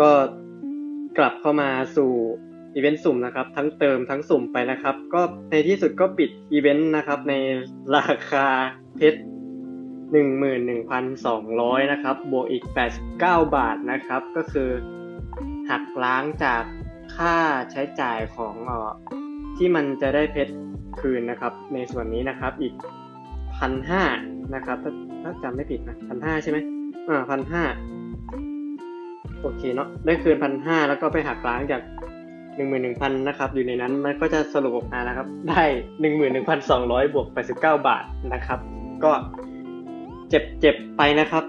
ก็กลับเข้ามาสู่อีเวนต์สุ่มนะครับ ทั้งเติมทั้งสุ่มไปนะครับ ก็ในที่สุดก็ปิดอีเวนต์นะครับ ในราคาเพชรหนึ่งหมื่นหนึ่งพันสองร้อยนะครับ บวกอีกแปดสิบเก้าบาทนะครับ ก็คือหักล้างจากค่าใช้จ่ายของออที่มันจะได้เพชรคืนนะครับ ในส่วนนี้นะครับอีกพันห้านะครับ ถ้าจำไม่ผิดนะพันห้าใช่ไหมอ่าพันห้า โอเคเนาะได้คืนพันห้าแล้วก็ไปหักล้างจากหนึ่งหมื่นหนึ่งพันนะครับ อยู่ในนั้นมันก็จะสรุปออกมานะครับ ได้หนึ่งหมื่นหนึ่งพันสองร้อยบวกแปดสิบเก้าบาทนะครับ ก็เจ็บเจ็บไปนะครับ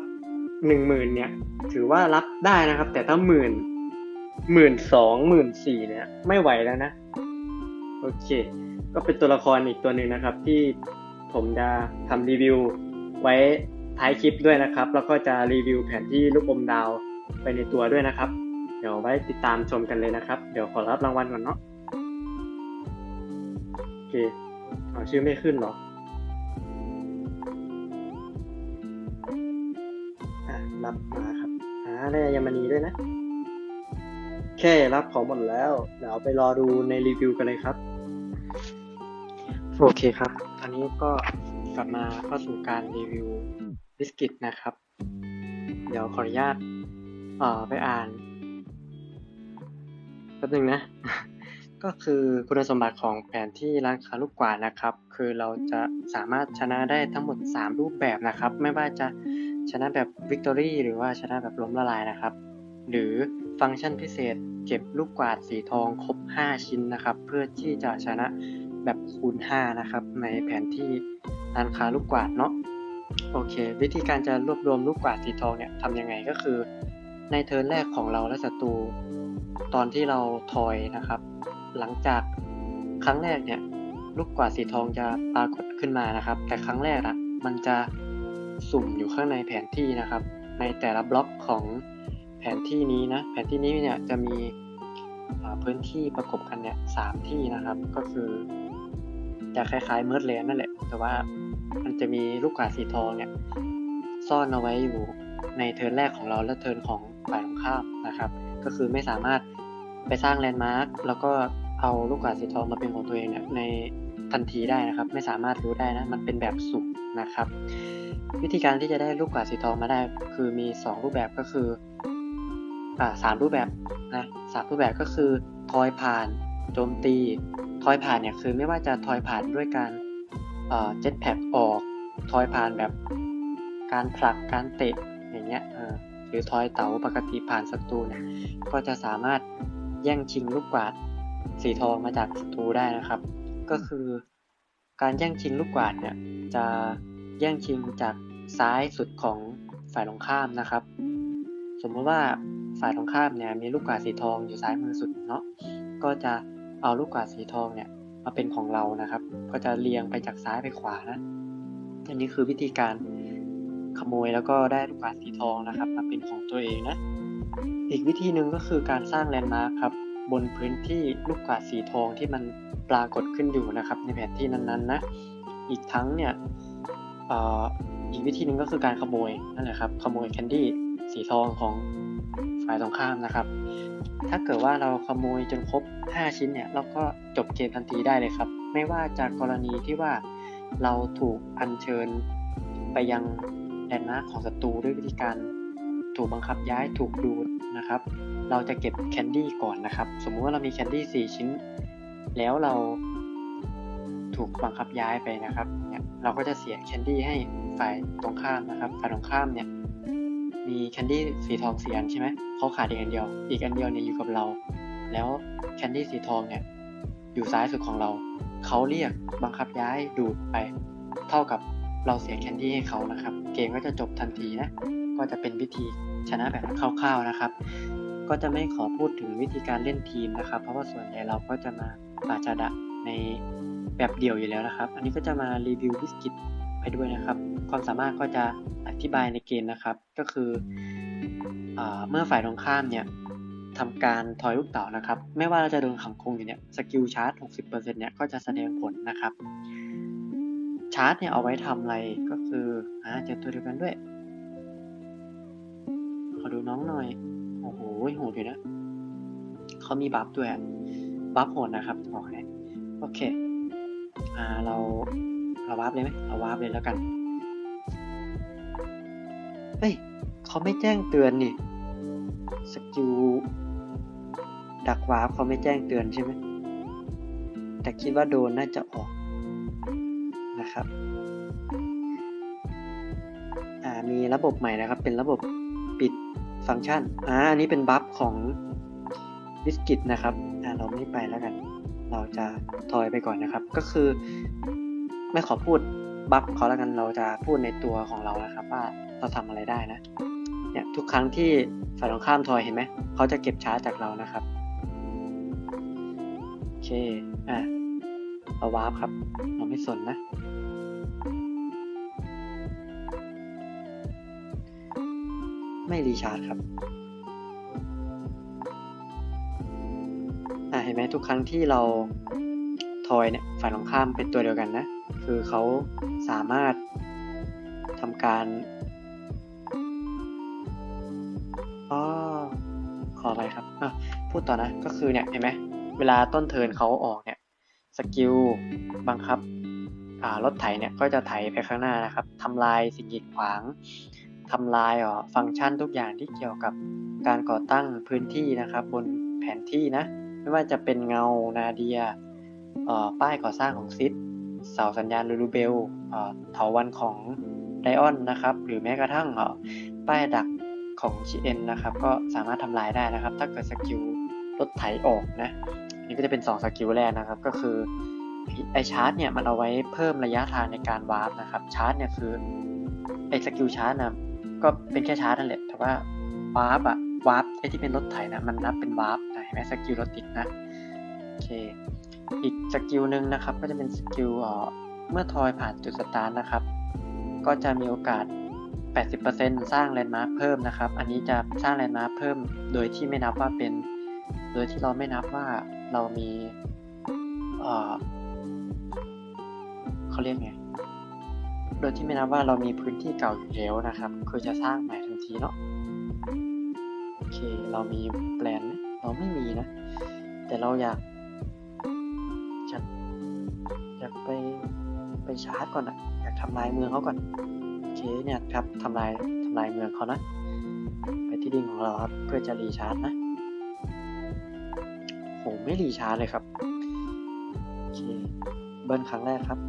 หนึ่งหมื่นเนี่ย ถือว่ารับได้นะครับ แต่ถ้าหมื่นหมื่นสองหมื่นสี่เนี่ย ไม่ไหวแล้วนะ โอเค ก็เป็นตัวละครอีกตัวหนึ่งนะครับ ที่ผมจะทำรีวิวไว้ท้ายคลิปด้วยนะครับ แล้วก็จะรีวิวแผนที่ลูกอมดาว ไปในตัวด้วยนะครับ เดี๋ยวไว้ติดตามชมกันเลยนะครับ เดี๋ยวขอรับรางวัลก่อนเนาะโอเคเอาชื่อไม่ขึ้นเหรออะรับมาครับอ่าได้ยามณีด้วยนะ แค่รับของหมดแล้ว เดี๋ยวเอาไปรอดูในรีวิวกันเลยครับ โอเคครับ อันนี้ก็กลับมาเข้าสู่การรีวิวบิสกิตนะครับ เดี๋ยวขออนุญาต เอ่อไปอ่านแป๊บนึงนะ ก็คือคุณสมบัติของแผนที่ร้านค้าลูกกวาดนะครับ คือเราจะสามารถชนะได้ทั้งหมด 3 รูปแบบนะครับ ไม่ว่าจะชนะแบบวิกตอรี่หรือว่าชนะแบบล้มละลายนะครับ หรือฟังก์ชันพิเศษเก็บลูกกวาดสีทองครบ 5 ชิ้นนะครับ เพื่อที่จะชนะแบบคูณ 5 นะครับ ในแผนที่ร้านค้าลูกกวาดเนาะโอเค วิธีการจะรวบรวมลูกกวาดสีทองเนี่ยทำยังไงก็คือ ในเทิร์นแรกของเราและศัตรูตอนที่เราทอยนะครับ หลังจากครั้งแรกเนี่ยลูกกวาดสีทองจะปรากฏขึ้นมานะครับ แต่ครั้งแรกอะมันจะสุ่มอยู่ข้างในแผนที่นะครับ ในแต่ละบล็อกของแผนที่นี้นะแผนที่นี้เนี่ยจะมีพื้นที่ประกบกันเนี่ยสามที่นะครับ ก็คือจะคล้ายๆเมิร์ดแลนนั่นแหละ แต่ว่ามันจะมีลูกกวาดสีทองเนี่ยซ่อนเอาไว้อยู่ในเทิร์นแรกของเราและเทิร์นของ ฝ่ายตรงข้ามนะครับ ก็คือไม่สามารถไปสร้างแลนด์มาร์คแล้วก็เอาลูกกวาสีทองมาเป็นของตัวเองเนี่ยในทันทีได้นะครับ ไม่สามารถรู้ได้นะมันเป็นแบบสุ่มนะครับ วิธีการที่จะได้ลูกกวาสีทองมาได้ คือมี 2 รูปแบบก็คืออ่าสามรูปแบบนะสามรูปแบบก็คือทอยผ่านโจมตีทอยผ่านเนี่ยคือไม่ว่าจะทอยผ่านด้วยการเจ็ตแพ็กออกทอยผ่านแบบการผลักการเตะอย่างเงี้ยเหรือทอยเต๋าปกติผ่านศัตรูเนี่ยก็จะสามารถแย่งชิงลูกกวาดสีทองมาจากศัตรูได้นะครับ ก็คือการแย่งชิงลูกกวาดเนี่ยจะแย่งชิงจากซ้ายสุดของฝ่ายตรงข้ามนะครับ สมมติว่าฝ่ายตรงข้ามเนี่ยมีลูกกวาดสีทองอยู่ซ้ายมือสุดเนาะก็จะเอาลูกกวาดสีทองเนี่ยมาเป็นของเรานะครับ ก็จะเรียงไปจากซ้ายไปขวานะอันนี้คือวิธีการ ขโมยแล้วก็ได้ลูกกวาดสีทองนะครับมาเป็นของตัวเองนะ อีกวิธีหนึ่งก็คือการสร้างแลนด์มาร์คครับบนพื้นที่ลูกกวาดสีทองที่มันปรากฏขึ้นอยู่นะครับ ในแผนที่นั้นๆนะ อีกทั้งเนี่ยอ่ออีกวิธีหนึ่งก็คือการขโมยนั่นแหละครับขโมยแคนดี้สีทองของฝ่ายตรงข้ามนะครับ ถ้าเกิดว่าเราขโมยจนครบ 5 ชิ้นเนี่ยเราก็จบเกมทันทีได้เลยครับ ไม่ว่าจากกรณีที่ว่าเราถูกอัญเชิญไปยัง แลนด์มาของศัตรูด้วยวิธีการถูกบังคับย้ายถูกดูดนะครับ เราจะเก็บแคนดี้ก่อนนะครับ สมมุติว่าเรามีแคนดี้ 4 ชิ้น แล้วเราถูกบังคับย้ายไปนะครับเนี่ยเราก็จะเสียแคนดี้ให้ฝ่ายตรงข้ามนะครับฝ่ายตรงข้ามเนี่ยมีแคนดี้สีทองสีอันใช่ไหมเขาขาดอีกอันเดียว อีกอันเดียวเนี่ยอยู่กับเรา แล้วแคนดี้สีทองเนี่ยอยู่ซ้ายสุดของเราเขาเรียกบังคับย้ายดูดไป เท่ากับเราเสียแคนดี้ให้เขานะครับ มก็จะจบทันทีนะ ก็จะเป็นวิธีชนะแบบคร่าวๆนะครับ ก็จะไม่ขอพูดถึงวิธีการเล่นทีมนะครับ เพราะว่าส่วนใหญ่เราก็จะมาปาจาดะในแบบเดี่ยวอยู่แล้วนะครับ อันนี้ก็จะมารีวิวบิสกิตไปด้วยนะครับ ความสามารถก็จะอธิบายในเกมนะครับ ก็คืออเมื่อฝ่ายตรงข้ามเนี่ยทำการทอยลูกเต๋านะครับ ไม่ว่าเราจะโดนขังคงอยู่เนี่ย สกิลชาร์จ 60%เนี่ย ก็จะแสดงผลนะครับ ชาร์จเนี่ยเอาไว้ทำอะไรก็คืออ่าเจอตัวเดียวกันด้วย ขอดูน้องหน่อย โอ้โหโหดอยู่นะเขามีบัฟด้วยอะบัฟโหดนะครับบอกให้โอเค อ่าเราเราวาร์ปเลยไหมเราวาร์ปเลยแล้วกันเฮ้ยเขาไม่แจ้งเตือนนี่สกิลดักวาร์ปเขาไม่แจ้งเตือนใช่ไหมแต่คิดว่าโดนน่าจะออก นะครับมีระบบใหม่นะครับ เป็นระบบปิดฟังก์ชันอ่าอันนี้เป็นบัฟของบิสกิตนะครับอ่าเราไม่ไปแล้วกัน เราจะทอยไปก่อนนะครับ ก็คือไม่ขอพูดบัฟเขาแล้วกันเราจะพูดในตัวของเรานะครับ ว่าเราทำอะไรได้นะเนี่ยทุกครั้งที่ฝ่ายตรงข้ามทอยเห็นไหมเขาจะเก็บช้าจจากเรานะครับโอเคอะ เราวาร์ปครับ เราไม่สนนะ ไม่รีชาร์จครับ อะเห็นไหมทุกครั้งที่เราทอยเนี่ยฝ่ายตรงข้ามเป็นตัวเดียวกันนะ คือเขาสามารถทำการอขออะไรครับอะพูดต่อนะ ก็คือเนี่ยเห็นไหมเวลาต้นเทินเขาออกเนี่ย สกิลบังคับรถไถเนี่ยก็จะไถไปข้างหน้านะครับทำลายสิ่งกีดขวางทำลายออฟังก์ชันทุกอย่างที่เกี่ยวกับการก่อตั้งพื้นที่นะครับ บนแผนที่นะ ไม่ว่าจะเป็นเงานาเดียป้ายก่อสร้างของซิดเสาสัญญาณลูลูเบลเอ่อเถาวันของไดออนนะครับ หรือแม้กระทั่งป้ายดักของ GN นะครับ ก็สามารถทำลายได้นะครับ ถ้าเกิดสกิลรถไถออกนะ นี่ก็จะเป็น 2 สกิลแรกนะครับ ก็คือไอชาร์จเนี่ยมันเอาไว้เพิ่มระยะทางในการวาร์ปนะครับ ชาร์จเนี่ยคือไอสกิลชาร์จนะก็เป็นแค่ชาร์จนั่นแหละ แต่ว่าวาร์ปอะวาร์ปไอที่เป็นรถไถนะมันนับเป็นวาร์ปนะเห็นไหมสกิลรถติดนะโอเค อีกสกิลหนึ่งนะครับ ก็จะเป็นสกิลเอ่อเมื่อทอยผ่านจุดสตาร์ทนะครับ ก็จะมีโอกาส 80%สร้างแลนด์มาร์คเพิ่มนะครับ อันนี้จะสร้างแลนด์มาร์คเพิ่ม โดยที่ไม่นับว่าเป็น โดยที่เราไม่นับว่าเรามีเขาเรียกไง โดยที่ไม่นับว่าเรามีพื้นที่เก่าอยู่แล้วนะครับ คือจะสร้างใหม่ทันทีเนาะ โอเค เรามีแปลนเราไม่มีนะ แต่เราอยากจะอยากไปไปชาร์จก่อนอะอยากทำลายเมืองเขาก่อน โอเคเนี่ยครับทำลายทำลายเมืองเขานะ ไปที่ดินของเราครับ เพื่อจะรีชาร์จนะ โหไม่รีชาร์จเลยครับ โอเค เบิ้ลครั้งแรกครับ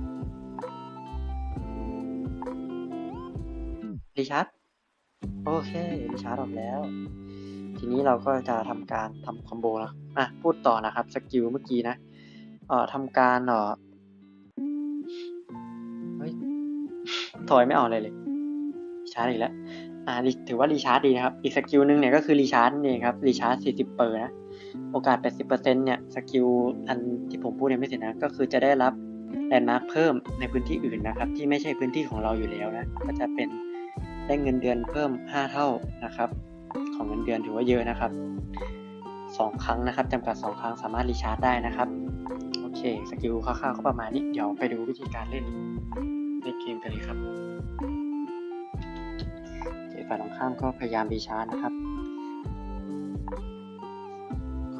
รีชาร์จ โอเค รีชาร์จออกแล้ว ทีนี้เราก็จะทำการทำคอมโบแล้วอะ พูดต่อนะครับ สกิลเมื่อกี้นะ เอ่อทำการเอ่อเฮ้ย ถอยไม่ออกเลยเลย ชาร์จอีกแล้วอ่าถือว่ารีชาร์จดีนะครับ อีกสกิลหนึ่งเนี่ยก็คือรีชาร์จนี่ครับ รีชาร์จ40 เปอร์นะ โอกาส 80%เนี่ยสกิลอันที่ผมพูดเนี่ยไม่เสร็จนะ ก็คือจะได้รับแลนด์มาร์คเพิ่มในพื้นที่อื่นนะครับ ที่ไม่ใช่พื้นที่ของเราอยู่แล้วนะ ก็จะเป็นได้เงินเดือนเพิ่ม 5 เท่านะครับ ของเงินเดือนถือว่าเยอะนะครับ 2 ครั้งนะครับจำกัด 2 ครั้งสามารถรีชาร์จได้นะครับ โอเค สกิลคร่าวๆก็ประมาณนี้ เดี๋ยวไปดูวิธีการเล่นในเกมกันเลยครับโอเคฝ่ายตรงข้ามก็พยายามรีชาร์จนะครับ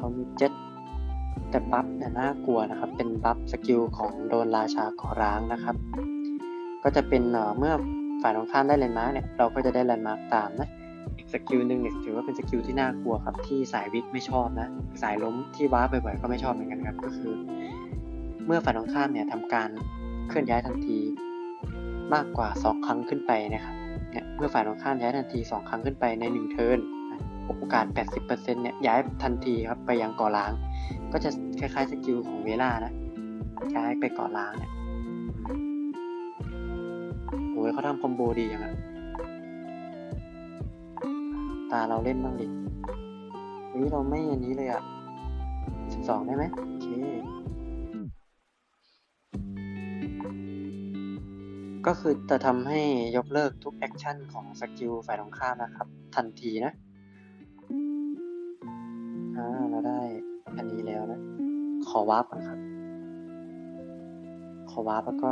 เขามีเจ็ตแต่บัฟเนี่ยน่ากลัวนะครับ เป็นบัฟสกิลของโดนราชาก่อร้างนะครับ ก็จะเป็นเอ่อเมื่อฝ่ายตรงข้ามได้แลนด์มาร์กเนี่ยเราก็จะได้แลนด์มาร์กตามนะอีกสกิลหนึ่งเนี่ยถือว่าเป็นสกิลที่น่ากลัวครับที่สายวิกไม่ชอบนะ สายล้มที่ว้าบ่อยๆก็ไม่ชอบเหมือนกันครับ ก็คือ เมื่อฝ่ายตรงข้ามเนี่ยทำการเคลื่อนย้ายทันทีมากกว่า 2 ครั้งขึ้นไปนะครับเนี่ยเมื่อฝ่ายตรงข้ามย้ายทันที 2 ครั้งขึ้นไปใน 1 เทิร์น โอกาส 80%เนี่ยย้ายทันทีครับไปยังก่อล้าง ก็จะคล้ายๆสกิลของเวลานะย้ายไปก่อล้างเนี่ยโอ้ยเขาทำคอมโบดีอย่างนั้นตาเราเล่นบ้างดิเฮ้ยเราไม่อันนี้เลยอะ12ได้ไหมโอเค ก็คือจะทำให้ยกเลิกทุกแอคชั่นของสกิลฝ่ายตรงข้ามนะครับ ทันทีนะ ขอวาร์ปก่อนครับ ขอวาร์ปแล้วก็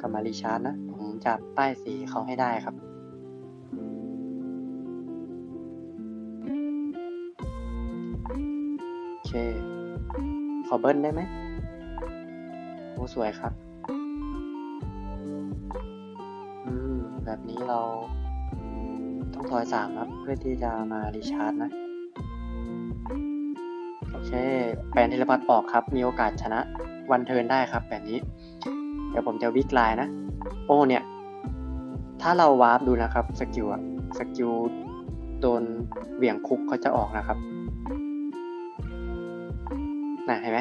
กลับมารีชาร์จนะ ผมจะป้ายสีเขาให้ได้ครับโอเค ขอเบิ้ลได้ไหมโอ้สวยครับ อืม แบบนี้เราต้องทอยสามครับ เพื่อที่จะมารีชาร์จนะ แปลนเทเลพัทออกครับ มีโอกาสชนะวันเทินได้ครับแบบนี้ เดี๋ยวผมจะวิกไลน์นะ โอ้เนี่ย ถ้าเราวาร์ปดูนะครับสกิลอะสกิลโดนเหวี่ยงคุกเขาจะออกนะครับน่ะเห็นไหม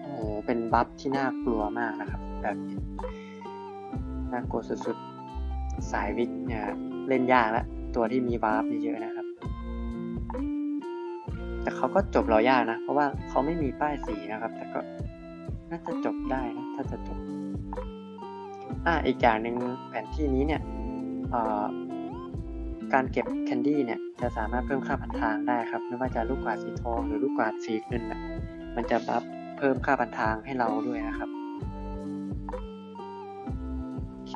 โอ้โหเป็นบัฟที่น่ากลัวมากนะครับ แบบนี้น่ากลัวสุดๆ สายวิกเนี่ยเล่นยากแล้วตัวที่มีวาร์ปเยอะๆนะ แต่เขาก็จบเรายากนะ เพราะว่าเขาไม่มีป้ายสีนะครับ แต่ก็น่าจะจบได้นะถ้าจะจบอ่าอีกอย่างหนึ่งแผนที่นี้เนี่ยการเก็บแคนดี้เนี่ยจะสามารถเพิ่มค่าผ่านทางได้ครับไม่ว่าจะลูกกวาดสีทองหรือลูกกวาดสีเงินนะมันจะบัฟเพิ่มค่าผ่านทางให้เราด้วยนะครับโอเค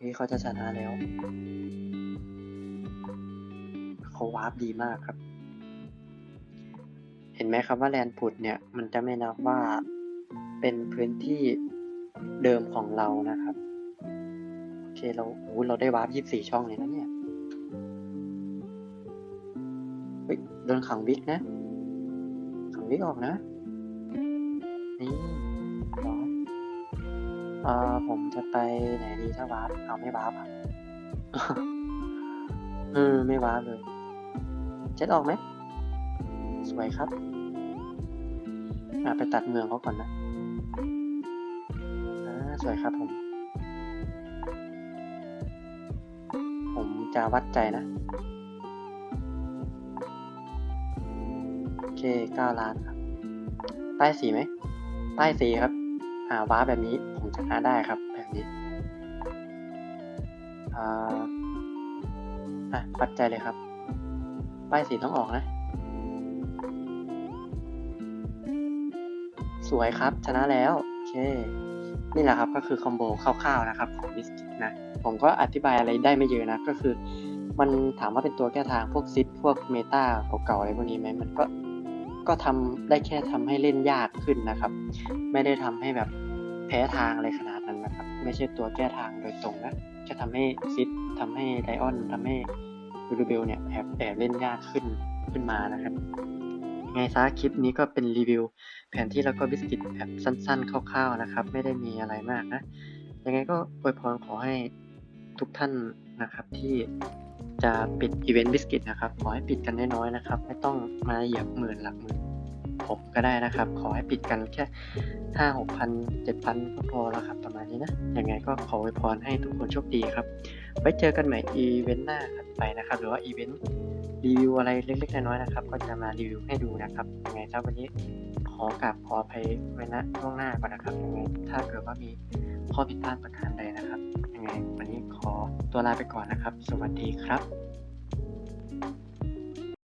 นี่เขาจะชนะแล้ว เขาวาร์ปดีมากครับ เห็นไหมครับว่าแลนด์พุดเนี่ยมันจะไม่นับว่าเป็นพื้นที่เดิมของเรานะครับ โอเคเราโอ้เราได้วาร์ปยี่สี่ช่องเลยนะเนี่ยเฮ้ยโดนขังวิกนะขังวิกออกนะ นี่ร้อยอ่าผมจะไปไหนดีถ้าวาร์ปเอาไม่วาร์ปอะเออไม่วาร์ปเลย เจ็ดออกไหม สวยครับ อ่าไปตัดเมืองเขาก่อนนะ อ่า สวยครับผม ผมจะวัดใจนะ โอเคเก้าล้านครับป้ายสีไหมป้ายสีครับอ่าว้าแบบนี้ ผมชนะได้ครับแบบนี้ อ่า อะวัดใจเลยครับ ป้ายสีต้องออกนะ สวยครับชนะแล้ว โอเค นี่แหละครับก็คือคอมโบคร่าวๆนะครับของมิสกินะ ผมก็อธิบายอะไรได้ไม่เยอะนะ ก็คือ มันถามว่าเป็นตัวแก้ทางพวกซิดพวกเมตาเก่าๆอะไรพวกนี้ไหมมันก็ก็ทำได้แค่ทำให้เล่นยากขึ้นนะครับ ไม่ได้ทำให้แบบแพ้ทางอะไรขนาดนั้นนะครับ ไม่ใช่ตัวแก้ทางโดยตรงนะแค่ทำให้ซิดทำให้ไดออนทำให้ ยูรูเบลเนี่ยแอบแอบเล่นยากขึ้นขึ้นมานะครับไงซะคลิปนี้ก็เป็นรีวิว แผนที่แล้วก็บิสกิตแบบสั้นๆ คร่าวๆนะครับ ไม่ได้มีอะไรมากนะ ยังไงก็อวยพรขอให้ทุกท่านนะครับที่จะปิดอีเวนต์บิสกิตนะครับ ขอให้ปิดกันน้อยๆนะครับ ไม่ต้องมาเหยียบหมื่นหลักหมื่น ผมก็ได้นะครับ ขอให้ปิดกันแค่ห้าหกพันเจ็ดพันก็พอแล้วครับ ประมาณนี้นะยังไงก็ขออวยพรให้ทุกคนโชคดีครับ ไว้เจอกันใหม่อีเวนต์หน้าถัดไปนะครับ หรือว่าอีเวนต์รีวิวอะไรเล็กๆน้อยๆนะครับ ก็จะมารีวิวให้ดูนะครับยังไงถ้าวันนี้ขอกราบขออภัยไว้ณล่วงหน้าก่อนนะครับยังไงถ้าเกิดว่ามีข้อผิดพลาดประการใดนะครับยังไงวันนี้ขอตัวลาไปก่อนนะครับ สวัสดีครับ